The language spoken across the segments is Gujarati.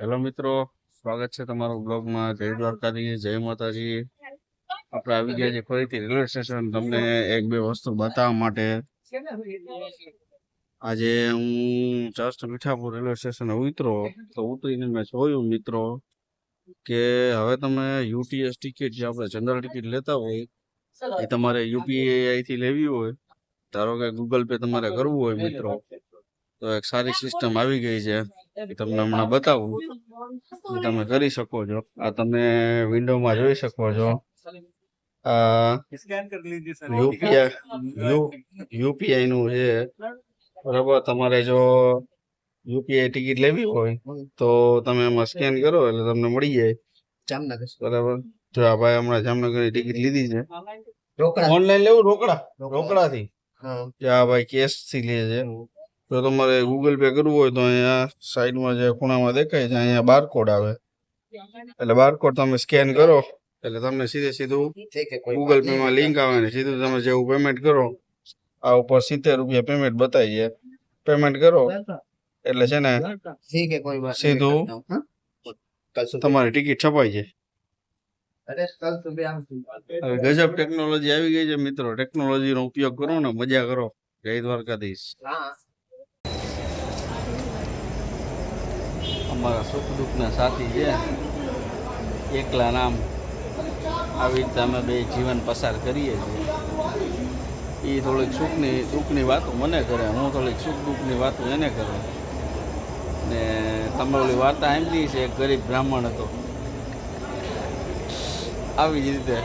મિત્રો, સ્વાગત છે તમારો બ્લોગમાં. જય દ્વારકાની જય માતાજી. આપણે આવી ગયા છે ફરીથી રેલવે સ્ટેશન. તમને એક બે વસ્તુ બતાવવા માટે. આજે હું જસ્ટ મીઠાપુર રેલવે સ્ટેશન ઉતરો તો ઉતરીને મેં જોયું મિત્રો કે હવે તમે યુટીએસ ટિકિટ જે આપણે જનરલ ટિકિટ લેતા હોય, એ તમારે યુપીઆઈ થી લેવી હોય. ધારો કે ગૂગલ પે તમારે કરવું હોય મિત્રો. તો એક સારી સિસ્ટમ આવી ગઈ છે. તમને હમણાં બતાવું. તમે કરી શકો છો. આ તમે વિન્ડોમાં જોઈ શકો છો. યુપીઆઈ નું છે. બરાબર તમારે જો યુપીઆઈ ટિકિટ લેવી હોય તો તમે એમાં સ્કેન કરો એટલે તમને મળી જાય. જામનગર. બરાબર. જો આ ભાઈ હમણાં જામનગરની ટિકિટ લીધી છે. ઓનલાઈન લેવું રોકડા? રોકડા. થી હા. ભાઈ કેશથી લે છે. જો તમારે ગૂગલ પે કરવું હોય તો અહીંયા સાઈડમાં જે ખૂણામાં દેખાય છે, અહીંયા બારકોડ આવે. એટલે બારકોડ તમે સ્કેન કરો, એટલે તમને સીધે સીધું ગૂગલ પે માં લિંક આવે ને સીધું તમે જેવું પેમેન્ટ કરો, આ ઉપર સિત્તેર રૂપિયા પેમેન્ટ બતાવી છે. પેમેન્ટ કરો, એટલે છે ને સીધું તમારી ટિકિટ છપાઈ છે ગજબ ટેકનોલોજી આવી ગઈ છે મિત્રો. ટેકનોલોજી નો ઉપયોગ કરો ને, મજા કરો. જય દ્વારકાધીશ. અમારા સુખ દુઃખના સાથી છે. એકલા નામ આવી રીતે અમે બે જીવન પસાર કરીએ છીએ. એ થોડીક સુખની, દુઃખની વાતો મને કરે, હું થોડીક સુખ દુઃખની વાતો એને કરું. ને તમે ઓલી વાર્તા સાંભળી છે, એક ગરીબ બ્રાહ્મણ હતો. આવી જ રીતે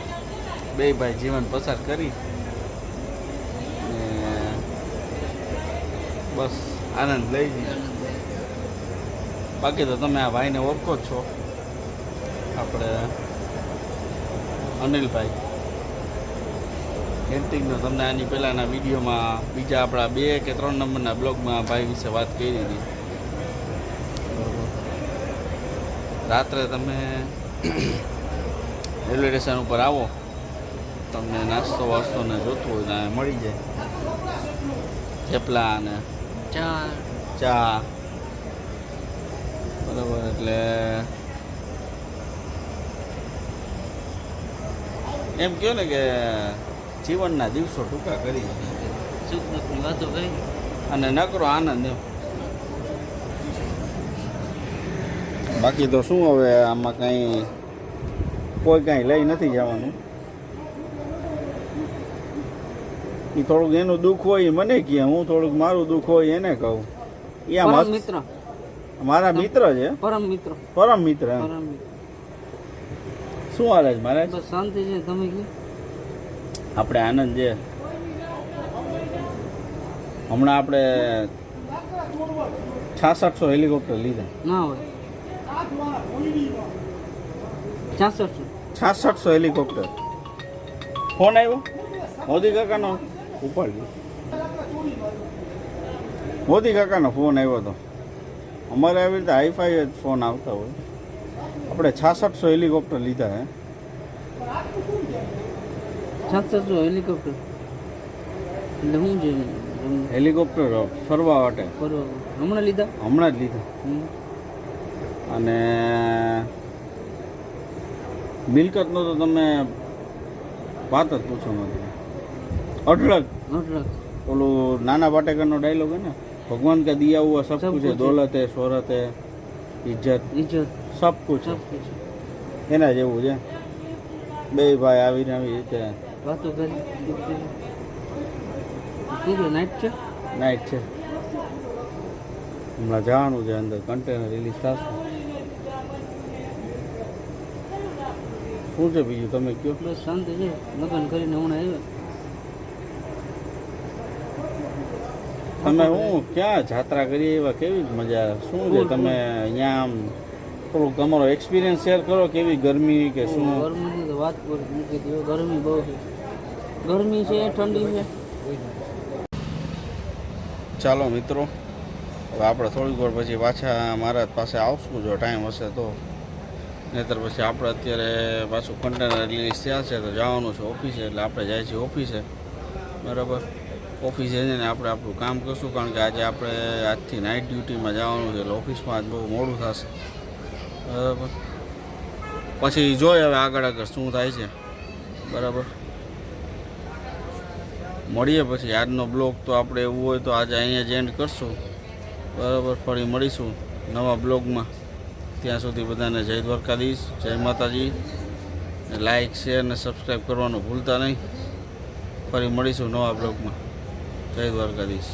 બે ભાઈ જીવન પસાર કરી. બસ આનંદ લઈ જઈએ બાકી તો તમે આ ભાઈને ઓળખો જ છો. આપણે અનિલભાઈ. એન્ટિંગનો તમને આની પહેલાંના વિડીયોમાં બીજા આપણા બે કે ત્રણ નંબરના બ્લોગમાં ભાઈ વિશે વાત કરી હતી. રાત્રે તમે રેલવે સ્ટેશન ઉપર આવો. તમને નાસ્તો વાસ્તો ને જોતું હોય મળી જાય. થેપલા અને ચા. ચા. એટલે એમ કહો ને કે જીવનના દિવસો ટૂંકા કરી. સુખ દુઃખની વાતો કરી. અને નકરો આનંદ બાકી તો શું હવે આમાં કંઈ કોઈ કાંઈ લઈ નથી જવાનું. એ થોડુંક એનું દુઃખ હોય મને કહે હું થોડુંક મારું દુઃખ હોય એને કહું. એ મિત્ર. મારા મિત્ર છે. પરમ મિત્ર. પરમ મિત્ર પરમ મિત્ર. શું હાલે છે મારે બસ શાંતિ છે. તમે કે આપણે આનંદ છે. હમણાં આપણે છાસઠસો હેલિકોપ્ટર લીધા. ના હોય. છાસઠ છાસઠસો હેલિકોપ્ટર. ફોન આવ્યો? મોદી કાકાનો? ઉપાડ મોદી કાકાનો ફોન આવ્યો હતો અમારે આવી રીતે હાઈફાઈ જ ફોન આવતા હોય. આપણે છાસઠસો હેલિકોપ્ટર લીધા હે. છાસઠસો હેલિકોપ્ટર એટલે શું છે હેલિકોપ્ટર ફરવા માટે. ફરવા હમણાં લીધા? હમણાં જ લીધા. અને મિલકતનો તો તમે વાત જ પૂછો નથી. અઢળક. અઢળક. ઓલું નાના પાટેકરનો ડાયલોગ હે ને? ભગવાન का दिया हुआ सब सब कुछ है कुछ है। दौलत है शोहरत है इज्जत ઇજ્જત सब कुछ સબ है કુછ એના જેવું છે બે ભાઈ આવીને આવી રીતે વાતો કરી કીધું નાઇટ છે નાઇટ છે હમણાં જવાનું છે અંદર કન્ટેનર રિલીઝ થશે શું છે બીજું તમે કયો બસ શાંતિ છે લગ્ન કરીને હમણાં આવ્યા તમે હું ક્યાં જાત્રા કરી એવા કેવી મજા. શું છે તમે અહીંયા આમ થોડુંક તમારો એક્સપિરિયન્સ શેર કરો કેવી ગરમી કે શું? ગરમીની તો વાત કરી ગરમી બહુ છે. ગરમી છે ઠંડી છે. ચાલો મિત્રો હવે આપણે થોડીક વાર પછી પાછા મારા પાસે આવશું જો ટાઈમ હશે તો. નહીતર પછી આપણે અત્યારે પાછું કન્ટેનર રિલીઝ થયા છે તો જવાનું છે ઓફિસે એટલે આપણે જાય છીએ ઓફિસે. બરાબર? ઓફિસે જઈને આપણે આપણું કામ કરશું, કારણ કે આજે આપણે આજથી નાઇટ ડ્યુટીમાં જવાનું છે, એટલે ઓફિસમાં આજ બહુ મોડું થશે. બરાબર. પછી જોઈએ હવે આગળ આગળ શું થાય છે. બરાબર. મળીએ પછી. આજનો બ્લોગ તો આપણે એવું હોય તો આજે અહીંયા જ એન્ડ કરશું. બરાબર, ફરી મળીશું નવા બ્લોગમાં. ત્યાં સુધી બધાને જય દ્વારકાધીશ, જય માતાજી. લાઇક શેર અને સબસ્ક્રાઈબ કરવાનું ભૂલતા નહીં. ફરી મળીશું નવા બ્લોગમાં. જય દ્વારકાધીશ.